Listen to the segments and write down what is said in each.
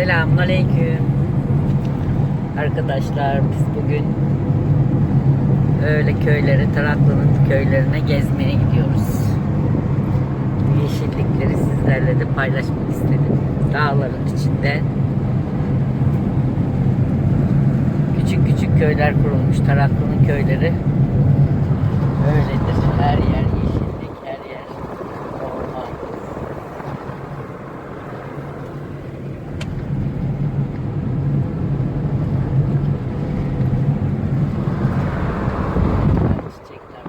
Selamünaleyküm. Arkadaşlar biz bugün öyle köylere, Taraklı'nın köylerine gezmeye gidiyoruz. Yeşillikleri sizlerle de paylaşmak istedim. Dağların içinde küçük küçük köyler kurulmuş. Taraklı'nın köyleri öyledir. Her yer yeşillik, her yer orman. Çiçekler.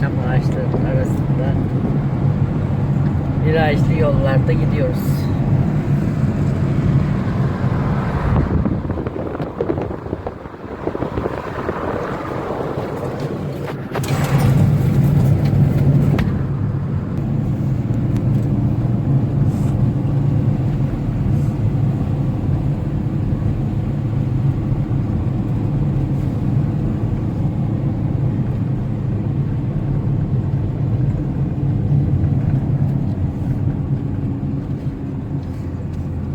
Çam ağaçlarının arasında virajlı yollarda gidiyoruz.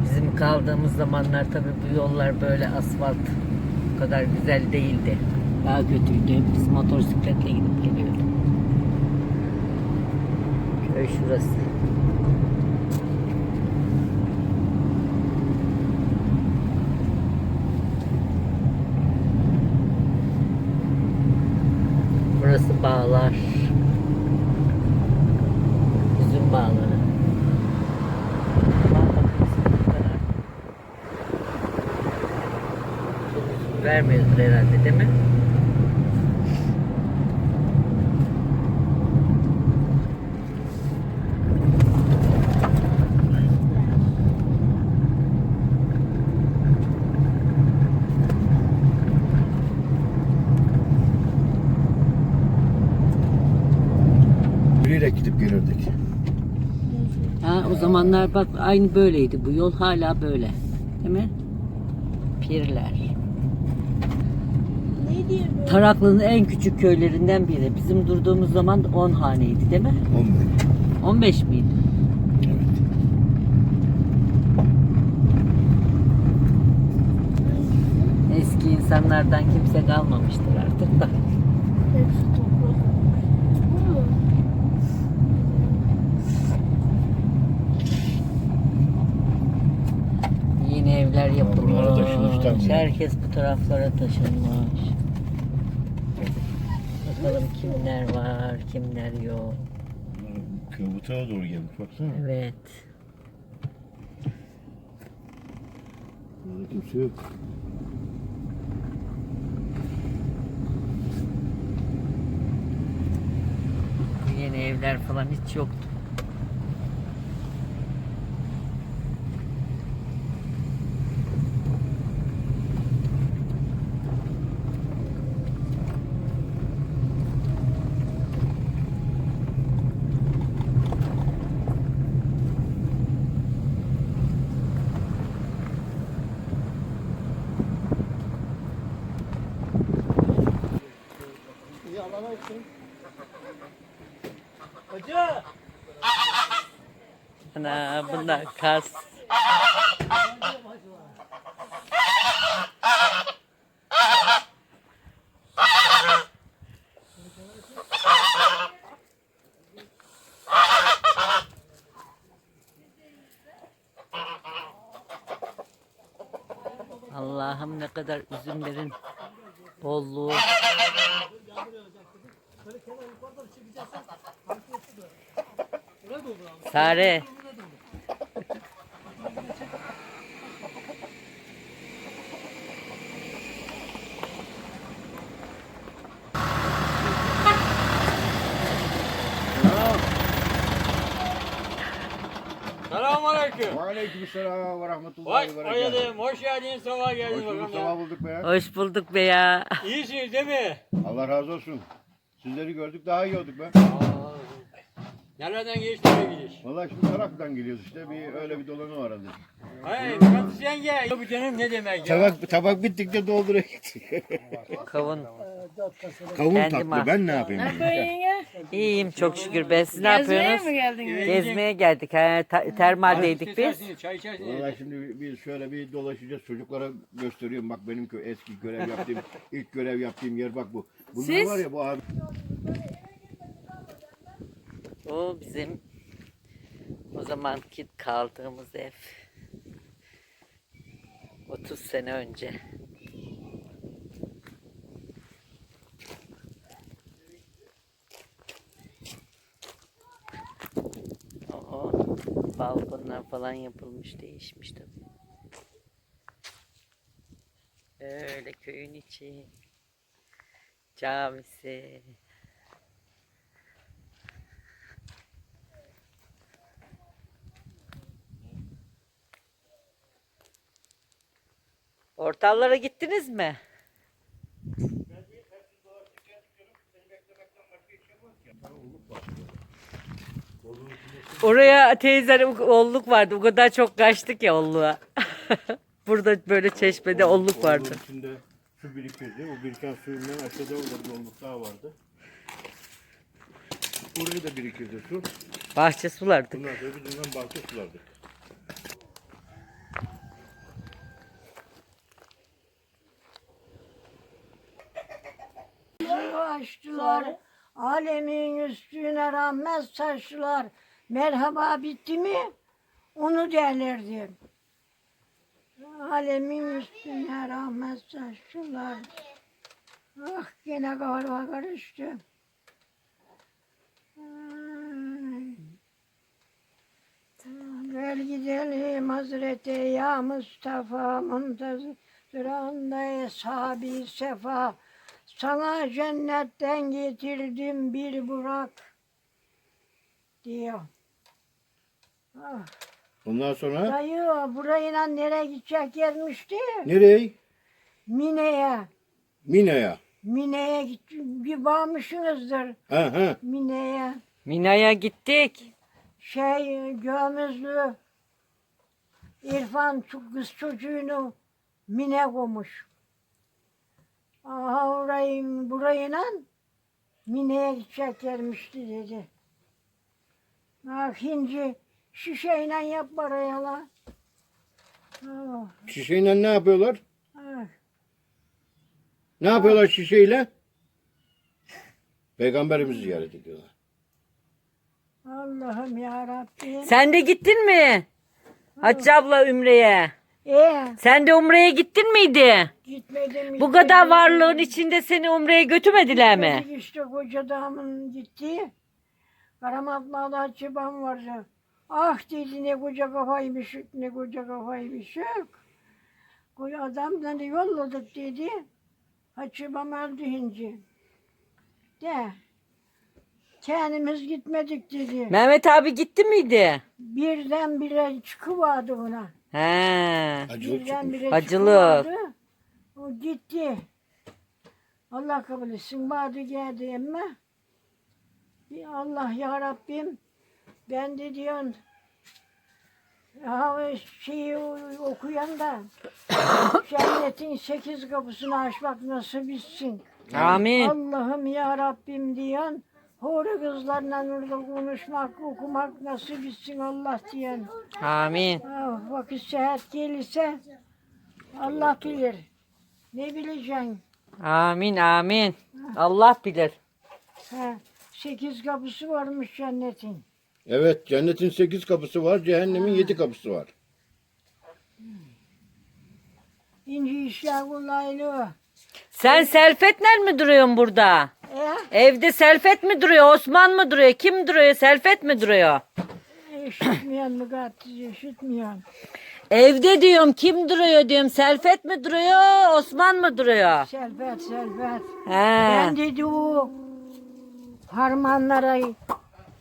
Bizim kaldığımız zamanlar tabii bu yollar böyle asfalt bu kadar güzel değildi. Daha kötüydü. Biz motosikletle gidip geliyorduk. Köy şurası. Burası bağlar. Üzüm bağları. Aman bakın sıkıntılara. Çok üzüm vermiyordur herhalde değil mi? Yürüyerek gidip gelirdik. Ha, o zamanlar bak aynı böyleydi bu yol hala böyle. Değil mi? Pirler. Taraklı'nın en küçük köylerinden biri. Bizim durduğumuz zaman 10 haneydi değil mi? 15. 15 miydi? Evet. Eski insanlardan kimse kalmamıştır artık da. Yeni evler yapılmış. Herkes bu taraflara taşınmış. Bakalım kimler var, kimler yok. Bu tarafa doğru gelmiş baksana. Evet. Burada kimse yok. Yeni evler falan hiç yoktu. Ana bunda kas. Allah'ım ne kadar üzümlerin bolluğu. Sare. Selamünaleyküm. Aleykümselam ve rahmetullahi Vay ve berekatuhu. oynadım. Hoş geldin. Sabah Hoş geldin bulduk, bakalım. sabah ya. bulduk be ya. Hoş bulduk be ya. İyisiniz değil mi? Allah razı olsun. Sizleri gördük daha iyi olduk be. Nereden geçti oraya gidiş? Vallahi şimdi Tarak'tan geliyoruz işte. Bir öyle bir dolanı var hadi. Hayır, Murat yenge. Ya bu canım ne demek ya? Tabak, tabak bittikçe dolduruyor gittik. Kavun. Kavun Kendim tatlı al. ben ne yapayım? yani? İyiyim çok şükür. Ben siz ne yapıyorsunuz? geldiniz? Gezmeye geldik. Ha, ta- termaldeydik biz. Çay içersiniz. Vallahi şimdi biz şöyle bir dolaşacağız. Çocuklara gösteriyorum. Bak benim kö- eski görev yaptığım, ilk görev yaptığım yer bak bu. Bunlar Siz? var ya bu abi. O bizim o zamanki kaldığımız ev. 30 sene önce. Oo, balkonlar falan yapılmış, değişmiş tabii. Öyle köyün içi. Camisi. Portallara gittiniz mi? Oraya teyzeler olluk vardı. O kadar çok kaçtık ya olluğa. Burada böyle çeşmede olluk vardı. Onun içinde su birikirdi. O biriken suyundan aşağıda orada bir yolluk daha vardı. Oraya da birikirdi su. Bahçe sulardık. Bundan sonra biz bahçe sulardık. Açtılar. Alemin üstüne rahmet saçtılar. Merhaba bitti mi? Onu derlerdi. Alemin üstüne rahmet saçtılar. Ah gene galiba karıştı. Gel gidelim Hazreti ya Mustafa Muntazır anda sahabi sefa sana cennetten getirdim bir burak diyor. Ah, Ondan sonra dayı burayla nereye gidecek yermişti? nereye? Mine'ye. Mina'ya. Mine'ye git bir varmışsınızdır Ha ha. Mine'ye. Mina'ya gittik. Şey gömüzlü İrfan kız çocuğunu Mine koymuş. Aha orayı burayla Mine'ye gidecek yermişti dedi. Ah hinci şişeyle yap paraya la. Ah, Şişeyle ne yapıyorlar? ah. Ne yapıyorlar şişeyle? Peygamberimizi ziyaret ediyorlar. Allah'ım ya Rabbim. Sen de gittin mi? Hatice abla Ümre'ye. Ee, Sen de Umre'ye gittin miydi? gitmedim. Bu kadar varlığın içinde seni Umre'ye götürmediler mi? Gitmedik işte koca dağımın gitti. Karamatmağda açıban vardı. Ah dedi ne koca kafaymış, ne koca kafaymış. Koca adamla da yolladık dedi. Açıbam öldü hinci. De. Kendimiz gitmedik dedi. Mehmet abi gitti miydi? Birdenbire çıkıvardı buna. He. Acılık çıkmış. Birdenbire Acılık. çıkıvardı. O gitti. Allah kabul etsin. Bağdı geldi. Bir Allah ya Rabbim. Ben de diyorsun. Ya şeyi okuyan da cennetin sekiz kapısını açmak nasıl bitsin. Amin. Allah'ım ya Rabbim diyen hori kızlarla orada konuşmak, okumak nasıl bitsin Allah diyen. Amin. Ah, vakit seyahat gelirse Allah bilir. Ne bileceksin? Amin. Amin. Allah bilir. Ha, sekiz kapısı varmış cennetin. Evet cennetin sekiz kapısı var. Cehennemin yedi kapısı var. İnci işler kolaylı. Sen Selfetler mi duruyorsun burada? E, Evde Selfet mi duruyor? Osman mı duruyor? Kim duruyor? Selfet mi duruyor? işitmeyen mi gatiz işitmeyen. Evde diyorum kim duruyor diyorum. Selfet mi duruyor? Osman mı duruyor? Selbet selbet. He. Ben dedi o harmanlara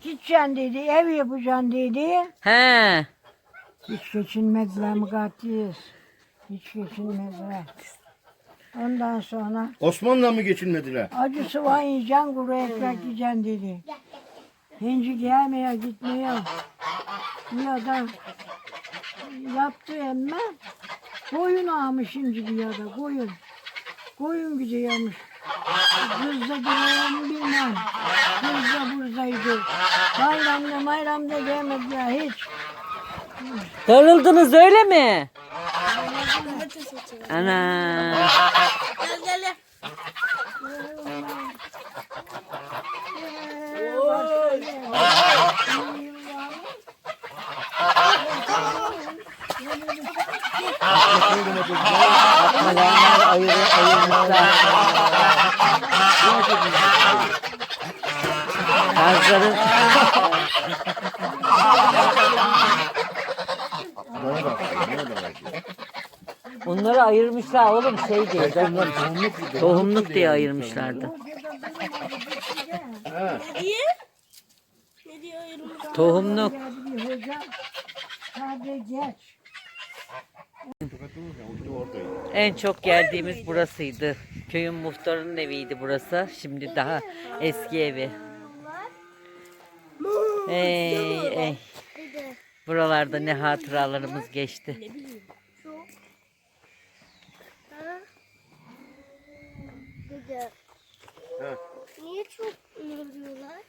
gideceksin dedi, ev yapacaksın dedi. He. Hiç geçinmediler mukaddes. Hiç geçinmediler. Ondan sonra Osman'la mı geçinmediler? acı soğan yiyeceksin, kuru ekmek yiyeceksin dedi. Hinci gelmeye gitmeye ya da yaptı emme koyun almış inci bir ya da koyun. Koyun gidiyormuş. Kız da diyorum bilmem. Kız da buradaydı. Bayramda bayramda gelmediler hiç. Darıldınız öyle mi? Ana. Bana da bak. onları ayırmışlar oğlum şey diye. Tohumluk Tohumluk diye ayırmışlardı. Tohumluk. En çok geldiğimiz burasıydı. Köyün muhtarının eviydi burası. Şimdi daha eski evi. Ey ey. Buralarda ne hatıralarımız geçti. Dede. Ha. Niye çok ölüyorlar?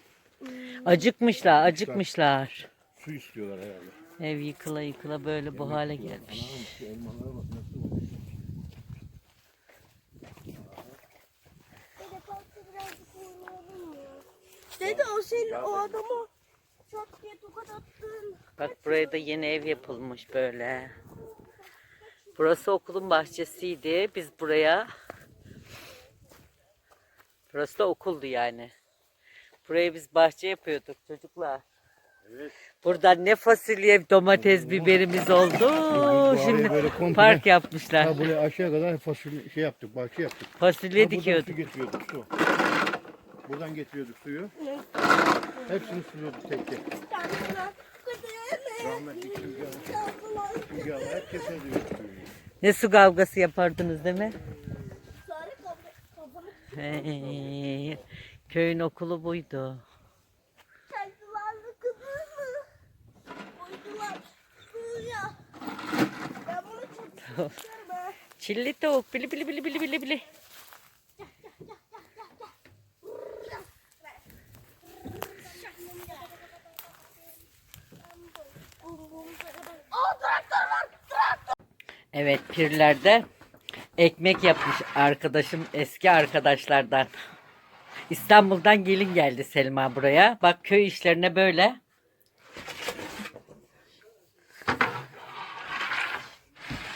Acıkmışlar, acıkmışlar. Su istiyorlar herhalde. Ev yıkıla yıkıla böyle bu hale gelmiş. Şu elmalara bak nasıl olmuş. Dede o senin o adama çat diye tokat attın. Bak buraya da yeni ev yapılmış böyle. Burası okulun bahçesiydi. Biz buraya Burası da okuldu yani. Buraya biz bahçe yapıyorduk çocuklar. Buradan ne fasulye, domates, biberimiz oldu. Şimdi böyle komple- park yapmışlar. Ha buraya aşağı kadar fasulye şey yaptık, bahçe yaptık. Fasulye Ha, buradan dikiyorduk. Su getiriyorduk su. Buradan getiriyorduk suyu. Hepsini suluyorduk tek tek. Rahmetli Hanım, Hanım suyu. Ne su kavgası yapardınız değil mi? Köyün okulu buydu. Ben bunu çok istiyorum ha. Çilli tavuk bili bili bili bili bili bili. Evet pirlerde ekmek yapmış arkadaşım eski arkadaşlardan. İstanbul'dan gelin geldi Selma buraya. Bak köy işlerine böyle.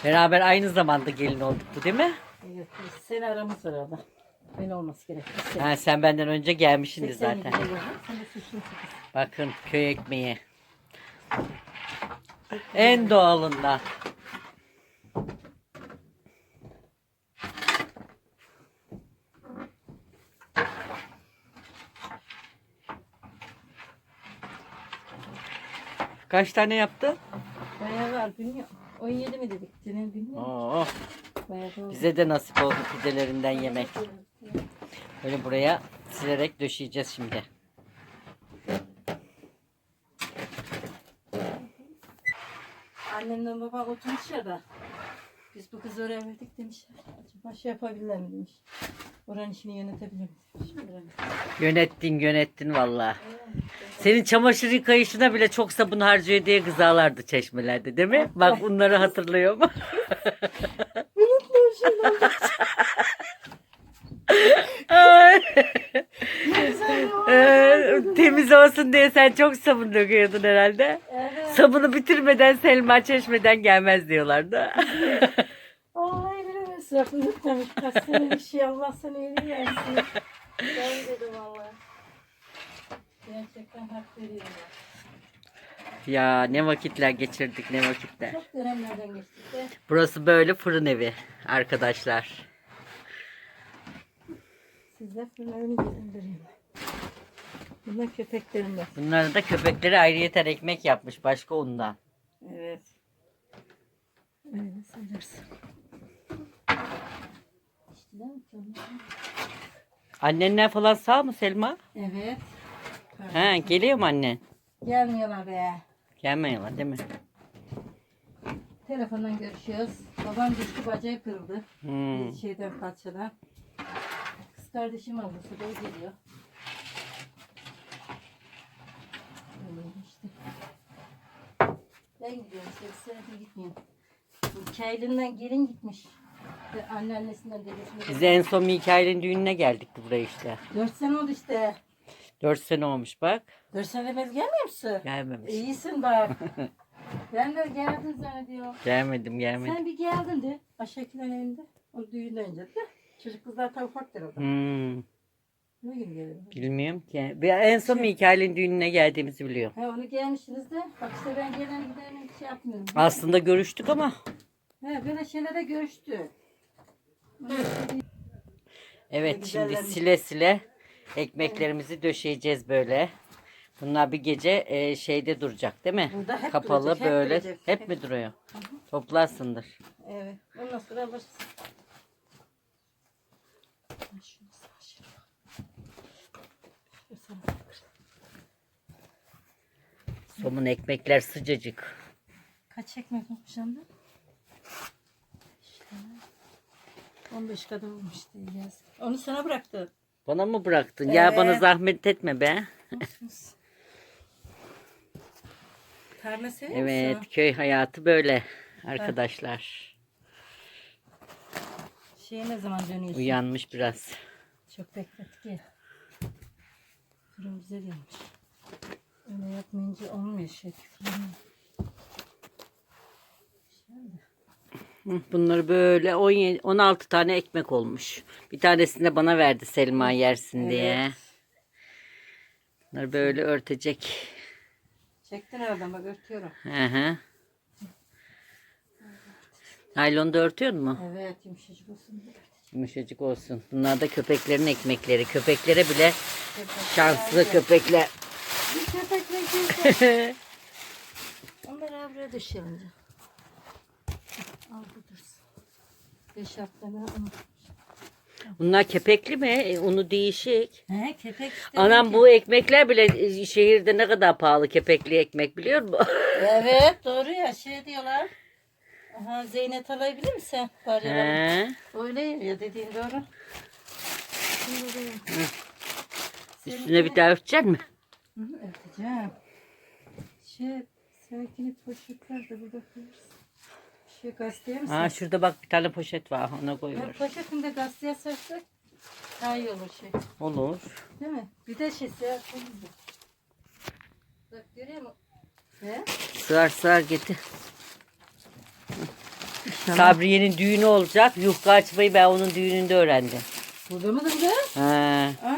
Beraber aynı zamanda gelin olduk bu değil mi? Evet, seni aramız var orada. Ben olması gerek. Sen. Ha, sen benden önce gelmişsin zaten. 87'de geldin, Sen de suçlusun. Bakın köy ekmeği. En doğalından. Kaç tane yaptı? Bayağı var bilmiyorum. 17 mi dedik? Senin bilmiyorum. Oo, Bayağı da oldu. bize de nasip oldu pidelerinden yemek. Böyle buraya silerek döşeyeceğiz şimdi. Annemle babam oturmuş ya da. Biz bu kızı öğrenmedik demişler. Acaba şey yapabilirler mi demiş. Oranın işini yönetebilir mi demiş. Öğrenmiş. Yönettin yönettin valla. Senin çamaşır yıkayışına bile çok sabun harcıyor diye kızarlardı çeşmelerde değil mi? Bak bunları hatırlıyor mu? Ay. Ee, Temiz olsun diye sen çok sabun döküyordun herhalde. Evet. Sabunu bitirmeden Selma çeşmeden gelmez diyorlardı. Bilemez. Lafını tutmamış. Kaç sene bir şey Allah sana iyiliği versin. Ben dedim valla. Gerçekten hak veriyorum. ya ne vakitler geçirdik ne vakitler. Çok dönemlerden geçtik de. Burası böyle fırın evi arkadaşlar. Size fırınlarını gezindiriyorum. Bunlar köpeklerim var. Bunların da köpekleri ayrıyeten ekmek yapmış başka ondan. Evet. Öyle söylersin. Annenler falan sağ mı Selma? Evet. Ha geliyor mu annen? Gelmiyorlar be. Gelmiyorlar değil mi? Telefondan görüşüyoruz. Babam düştü bacağı kırıldı. Hmm. Şeyden parçadan. Kız kardeşim ablası da o geliyor. Öyle işte. Ben gidiyorum. Bir senedir gitmiyorum. Kaylından gelin gitmiş. Ve Anneannesinden dedesinden. Biz en son Mikail'in düğününe geldik buraya işte. Dört sene oldu işte. 4 sene olmuş bak. Dört sene evvel gelmiyor musun? Gelmemiş. İyisin bak. ben de geldin zannediyorum. Gelmedim gelmedim. Sen bir geldin de. Aşağıkilerin elinde. O düğünden önce de. Çocuk kızlar tabii ufaktır o da. Hmm. Ne gün gelirim? Bilmiyorum ki. Bir- En son Mikail'in düğününe geldiğimizi biliyorum. He onu gelmişsiniz de. Bak işte ben gelen giden şey yapmıyorum. Aslında görüştük ama. He böyle şeylere görüştü. Evet şimdi sile sile ekmeklerimizi döşeyeceğiz böyle. Bunlar bir gece e, şeyde duracak değil mi? Burada hep Kapalı duracak, hep böyle. duracak. Hep mi duruyor? Toplarsındır. Evet. Ondan sonra bırak. Somun ekmekler sıcacık. Kaç ekmek olmuş anda? İşte. 15 kadar olmuş diye yaz. Onu sana bıraktı. Bana mı bıraktın? Ya Ee? bana zahmet etme be. Tarla seviyor Evet musun? köy hayatı böyle arkadaşlar. Şeye ne zaman dönüyorsun? Uyanmış biraz. Çok beklettik ya. Fırın güzel yanmış. Öyle yapmayınca olmuyor şey. Fırın. Hı, Bunları böyle 17, 16 tane ekmek olmuş. Bir tanesini de bana verdi Selma yersin diye. Bunları böyle örtecek. Çektin oradan bak örtüyorum. Hı hı. Naylonda örtüyor mu? Evet yumuşacık olsun. Yumuşacık olsun. Bunlar da köpeklerin ekmekleri. Köpeklere bile şanslı köpekler. Bir köpekle girdi. Onları buraya düşelim. Al bu dursun. Beş haftada onu. Bunlar kepekli mi? E, Unu değişik. He köpek işte. Anam bu ekmekler bile e, şehirde ne kadar pahalı kepekli ekmek biliyor musun? Evet doğru ya şey diyorlar. Aha Zeynep Alay bilir misin? Var ya. He. Öyle ya dediğin doğru. Üstüne bir daha örteceksin mi? Örteceğim. Şey, seninkini poşetler de burada koyarız. Şey gazeteye mi Ha şurada bak bir tane poşet var. Ona koyuyor. poşetinde gazeteye sarsak daha iyi olur şey. Olur. Değil mi? Bir de şey siyah koyunca. Bak görüyor musun? He? Sığar sığar getir. Sabriye'nin düğünü olacak. Yufka açmayı ben onun düğününde öğrendim. Burada mı durdu? He. Aa,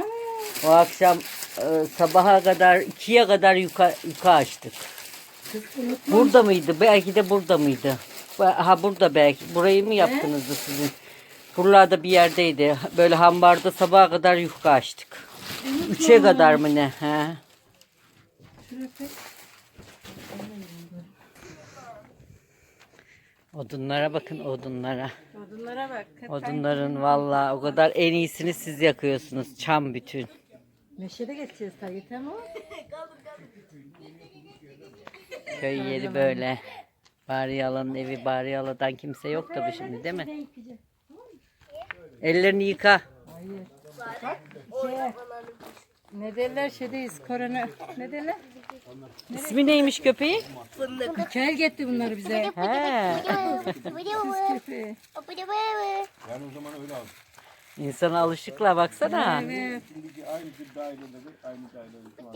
O akşam e, sabaha kadar ikiye kadar yuka, yuka açtık. kız unutma. Burada mıydı? Belki de burada mıydı? Ha burada belki. Burayı mı yaptınız da sizin? Buralarda bir yerdeydi. Böyle hambarda sabaha kadar yufka açtık. Üçe kadar mı ne? He. Odunlara bakın odunlara. Odunlara bak. Odunların vallahi o kadar en iyisini siz yakıyorsunuz. Çam bütün. Meşede geçeceğiz tabii tamam. Köy yeri böyle. Bariyalanın evi Bariyalı'dan kimse yok tabii şimdi değil mi? Ellerini yıka. Şey, ne derler şeydeyiz korona. Ne derler? İsmi neymiş köpeği? Kel getti bunları bize. He. Köpeği. Yani o zaman öyle aldım. İnsana alışıkla baksana. Evet. Şimdiki aynı bir dairededir. Aynı dairede şu anda.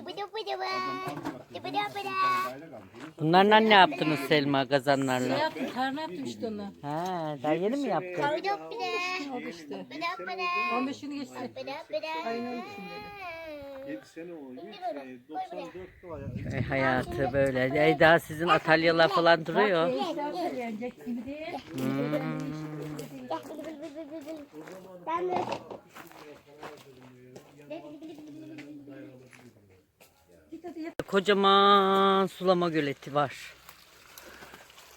Daire kalmış. Bunlarla ne yaptınız Selma Ne kazanlarla? yaptım? Tarla yaptım işte onu. Ha, daha yeni mi yaptın? Oldu işte. 15'ini geçti. Aynen için dedi. 7 sene olmuş. Şey, 94'te var ya. Köy hayatı böyle. Ey daha sizin atölyeler falan duruyor. Gibi değil. Ben de hadi yap. Kocaman sulama göleti var.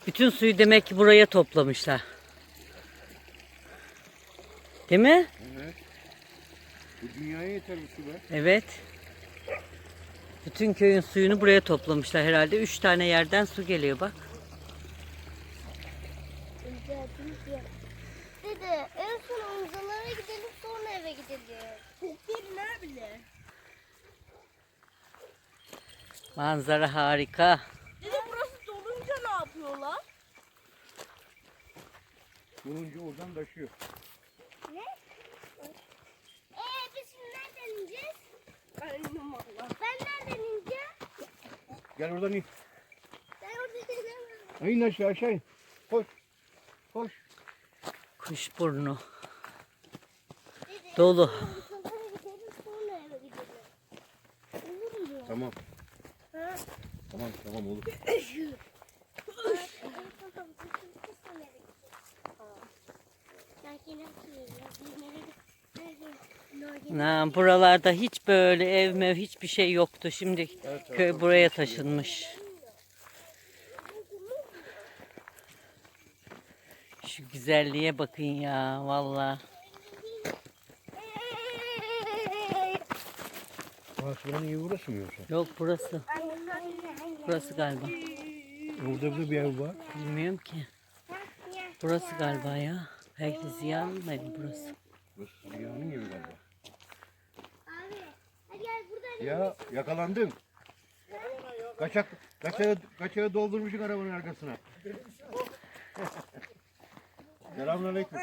Bütün suyu demek ki buraya toplamışlar. Değil mi? Bu dünyaya yeter bu su be. Evet. Bütün köyün suyunu buraya toplamışlar herhalde. Üç tane yerden su geliyor bak. Dede en son omzalara gidelim sonra eve gideceğiz. Kokları ne bile? Manzara harika. Dede burası dolunca ne yapıyorlar? Bulunca oradan taşıyor. Ee biz şimdi nereden ineceğiz? Ben indim valla. Ben nereden ineceğim? Gel oradan in. Ben orada inemem. Ha, İn aşağı aşağı in. Koş. Koş. Kuşburnu. Dede, Dolu. Gidelim sonra gidelim. Tamam. Ha? Tamam tamam olur. Na, buralarda hiç böyle ev mev hiçbir şey yoktu. Şimdi köy buraya taşınmış. Şu güzelliğe bakın ya valla. Burası evi burası mı yoksa? Yok burası. Burası galiba. Burada bir ev var. Bilmiyorum ki. Burası galiba ya. Belki Ziya'nın evi burası. Burası Ziya'nın evi galiba. Abi, hadi gel buradan Ya yakalandın. Kaçak, kaçağı, kaçağı doldurmuşsun arabanın arkasına. Selamünaleyküm.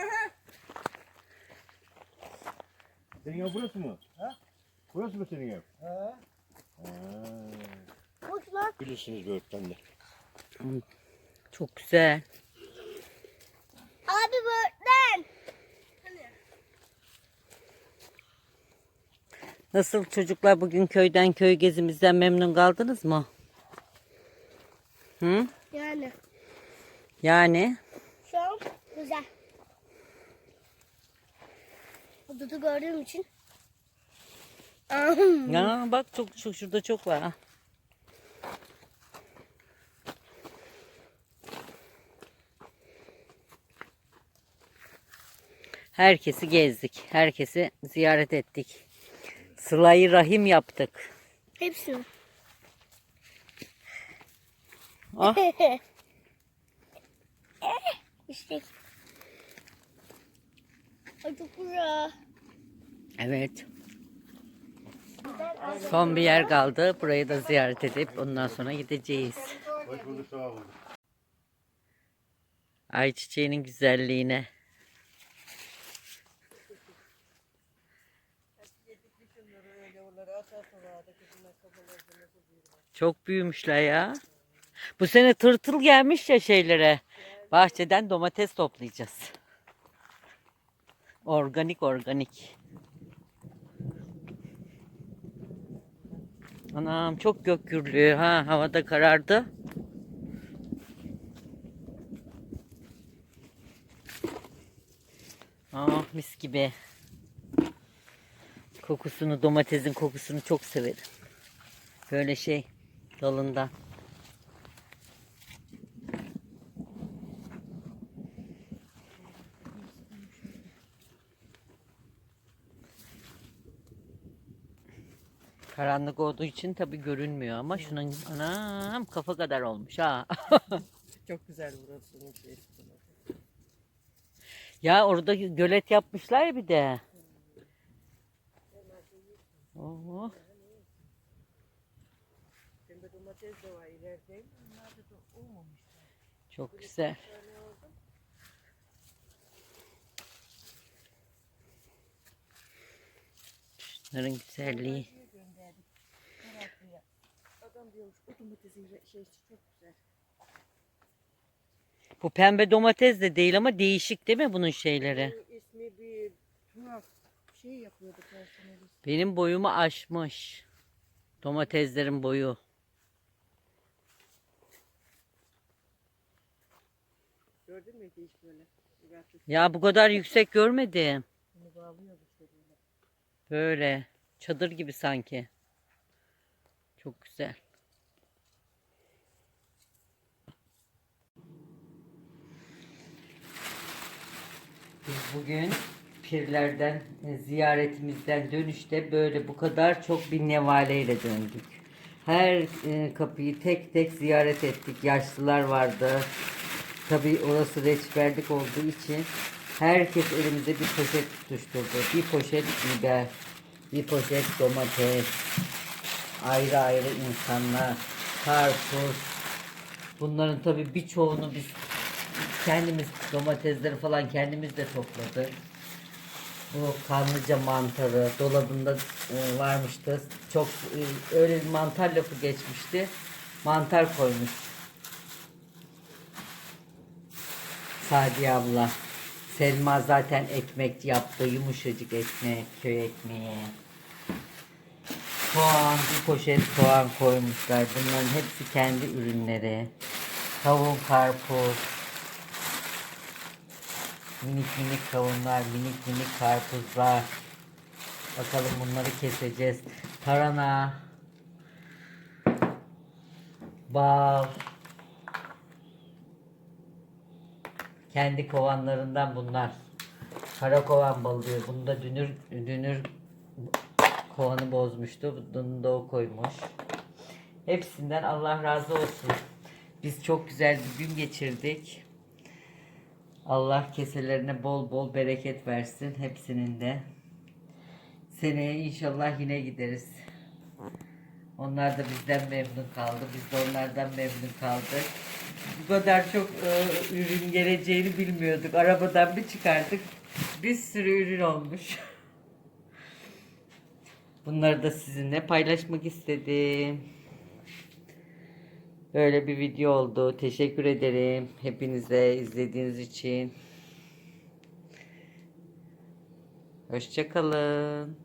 Senin ev burası mı? Ha? Burası mı senin ev? Ha. Boş lan. Bilirsiniz böğürtten de. Çok güzel. Abi böğürtlen. Nasıl çocuklar bugün köyden köy gezimizden memnun kaldınız mı? Hı? Yani Yani şu an güzel. Dudu gördüğüm için. ya bak çok, çok şurada çok var. ha. Herkesi gezdik. Herkesi ziyaret ettik. Sılayı rahim yaptık. Hepsi. Ah. işte. Ay çok güzel. Evet. Son bir yer kaldı. Burayı da ziyaret edip ondan sonra gideceğiz. Hoş bulduk sağ olun. Ayçiçeğinin güzelliğine. Çok büyümüşler ya. Bu sene tırtıl gelmiş ya şeylere. Bahçeden domates toplayacağız. Organik organik. Anam çok gök gürlüğü ha havada karardı. Ah mis gibi. Kokusunu, domatesin kokusunu çok severim. Böyle şey dalından. Karanlık olduğu için tabi görünmüyor ama şunun anam kafa kadar olmuş ha. Çok güzel şeysi. Ya orada gölet yapmışlar ya bir de. Oo. Pembe domates de var ileride. Bunlar da olmamış. Çok güzel. Şunların güzelliği. Adam diyormuş o domatesin şeysi çok güzel. Bu pembe domates de değil ama değişik değil mi bunun şeyleri? Bu ismi bir tuhaf şey yapıyordu personeli. Benim boyumu aşmış. Domateslerin boyu. Gördün mü hiç böyle? Ya bu kadar yüksek görmedim. Böyle çadır gibi sanki. Çok güzel. Biz bugün pirlerden e, ziyaretimizden dönüşte böyle bu kadar çok bir nevaleyle döndük. Her e, kapıyı tek tek ziyaret ettik. Yaşlılar vardı. Tabii orası reçberlik olduğu için herkes elimize bir poşet tutuşturdu. Bir poşet biber, bir poşet domates, ayrı ayrı insanlar, karpuz. Bunların tabii birçoğunu biz kendimiz domatesleri falan kendimiz de topladık. Bu kanlıca mantarı dolabında e, varmıştı. Çok e, öyle bir mantar lafı geçmişti. Mantar koymuş. Sadiye abla. Selma zaten ekmek yaptı. Yumuşacık ekmek, köy ekmeği. Soğan, bir poşet soğan koymuşlar. Bunların hepsi kendi ürünleri. Kavun, karpuz. Minik minik kavunlar, minik minik karpuzlar. Bakalım bunları keseceğiz. Tarhana. Bal. Kendi kovanlarından bunlar. Kara kovan balı diyor. Bunu da dünür, dünür kovanı bozmuştu. Bunu da o koymuş. Hepsinden Allah razı olsun. Biz çok güzel bir gün geçirdik. Allah keselerine bol bol bereket versin hepsinin de. Seneye inşallah yine gideriz. Onlar da bizden memnun kaldı. Biz de onlardan memnun kaldık. Bu kadar çok e, ürün geleceğini bilmiyorduk. Arabadan bir çıkardık. Bir sürü ürün olmuş. Bunları da sizinle paylaşmak istedim. Böyle bir video oldu. Teşekkür ederim hepinize izlediğiniz için. Hoşçakalın.